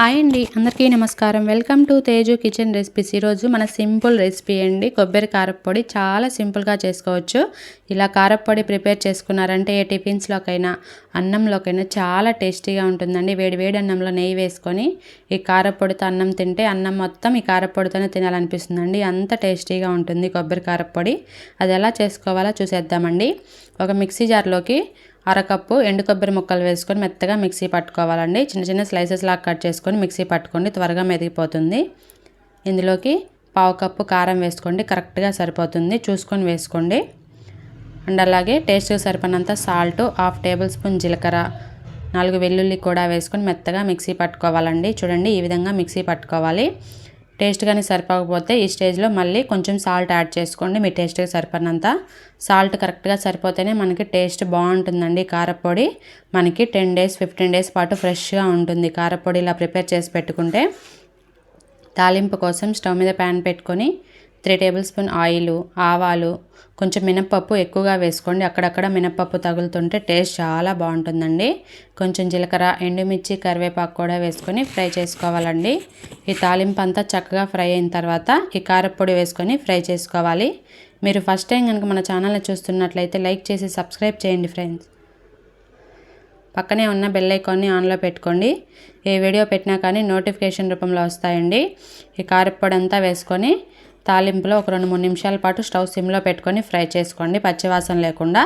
Hi అండి అందరికీ నమస్కారం. Welcome to Teju kitchen recipes. ఈరోజు మన సింపుల్ రెసిపీ అండి. కొబ్బరి కారప్పొడి చాలా సింపుల్గా చేసుకోవచ్చు. ఇలా కారప్పొడి ప్రిపేర్ చేసుకున్నారంటే ఏ టిఫిన్స్లోకైనా అన్నంలోకైనా చాలా టేస్టీగా ఉంటుందండి. వేడి వేడి అన్నంలో నెయ్యి వేసుకొని ఈ కారప్పొడితో అన్నం తింటే అన్నం మొత్తం ఈ కారప్పొడితోనే తినాలనిపిస్తుందండి. అంత టేస్టీగా ఉంటుంది కొబ్బరి కారప్పొడి. అది ఎలా చేసుకోవాలో చూసేద్దామండి. ఒక మిక్సీ జార్లోకి అరకప్పు ఎండు కొబ్బరి ముక్కలు వేసుకొని మెత్తగా మిక్సీ పట్టుకోవాలండి. చిన్న చిన్న స్లైసెస్ లాగా కట్ చేసుకొని మిక్సీ పట్టుకోండి త్వరగా మెదిగిపోతుంది. ఇందులోకి పావు కప్పు కారం వేసుకోండి కరెక్ట్గా సరిపోతుంది. చూసుకొని వేసుకోండి. అండ్ అలాగే టేస్ట్కి సరిపడినంత సాల్ట్ హాఫ్ టేబుల్ స్పూన్ జీలకర్ర నాలుగు వెల్లుల్లి కూడా వేసుకొని మెత్తగా మిక్సీ పట్టుకోవాలండి. చూడండి ఈ విధంగా మిక్సీ పట్టుకోవాలి. టేస్ట్ కానీ సరిపోకపోతే ఈ స్టేజ్లో మళ్ళీ కొంచెం సాల్ట్ యాడ్ చేసుకోండి. మీ టేస్ట్కి సరిపడినంత సాల్ట్ కరెక్ట్గా సరిపోతేనే మనకి టేస్ట్ బాగుంటుందండి కారపొడి. మనకి టెన్ డేస్ ఫిఫ్టీన్ డేస్ పాటు ఫ్రెష్గా ఉంటుంది కారపొడి. ఇలా ప్రిపేర్ చేసి పెట్టుకుంటే తాలింపు కోసం స్టవ్ మీద ప్యాన్ పెట్టుకొని త్రీ టేబుల్ స్పూన్ ఆయిల్ ఆవాలు కొంచెం మినప్పప్పు ఎక్కువగా వేసుకోండి. అక్కడక్కడ మినప్పప్పు తగులుతుంటే టేస్ట్ చాలా బాగుంటుందండి. కొంచెం జీలకర్ర ఎండుమిర్చి కరివేపాకు కూడా వేసుకొని ఫ్రై చేసుకోవాలండి. ఈ తాలింపు అంతా చక్కగా ఫ్రై అయిన తర్వాత ఈ కారపొడి వేసుకొని ఫ్రై చేసుకోవాలి. మీరు ఫస్ట్ టైం కనుక మన ఛానల్ని చూస్తున్నట్లయితే లైక్ చేసి సబ్స్క్రైబ్ చేయండి ఫ్రెండ్స్. పక్కనే ఉన్న బెల్ ఐకాన్ని ఆన్లో పెట్టుకోండి. ఏ వీడియో పెట్టినా కానీ నోటిఫికేషన్ రూపంలో వస్తాయండి. ఈ కారపొడి అంతా వేసుకొని తాలింపులో ఒక రెండు మూడు నిమిషాల పాటు స్టవ్ సిమ్లో పెట్టుకొని ఫ్రై చేసుకోండి. పచ్చివాసన లేకుండా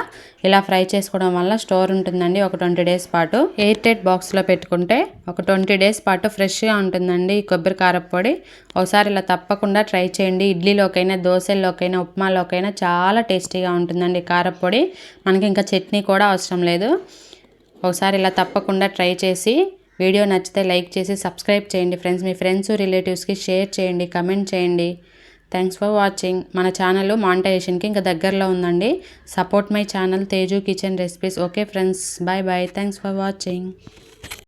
ఇలా ఫ్రై చేసుకోవడం వల్ల స్టోర్ ఉంటుందండి ఒక ట్వంటీ డేస్ పాటు. ఎయిర్ టైట్ బాక్స్లో పెట్టుకుంటే ఒక ట్వంటీ డేస్ పాటు ఫ్రెష్గా ఉంటుందండి కొబ్బరి కారపొడి ఒకసారి ఇలా తప్పకుండా ట్రై చేయండి. ఇడ్లీలోకైనా దోశల్లోకైనా ఉప్మాలోకైనా చాలా టేస్టీగా ఉంటుందండి కారపొడి మనకి ఇంకా చట్నీ కూడా అవసరం లేదు. ఒకసారి ఇలా తప్పకుండా ట్రై చేసి వీడియో నచ్చితే లైక్ చేసి సబ్స్క్రైబ్ చేయండి ఫ్రెండ్స్. మీ ఫ్రెండ్స్ రిలేటివ్స్కి షేర్ చేయండి కమెంట్ చేయండి. థ్యాంక్స్ ఫర్ వాచింగ్ మన ఛానల్ మానిటైజేషన్కి ఇంకా దగ్గరలో ఉందండి. Support my channel Teju kitchen recipes okay friends bye bye thanks for watching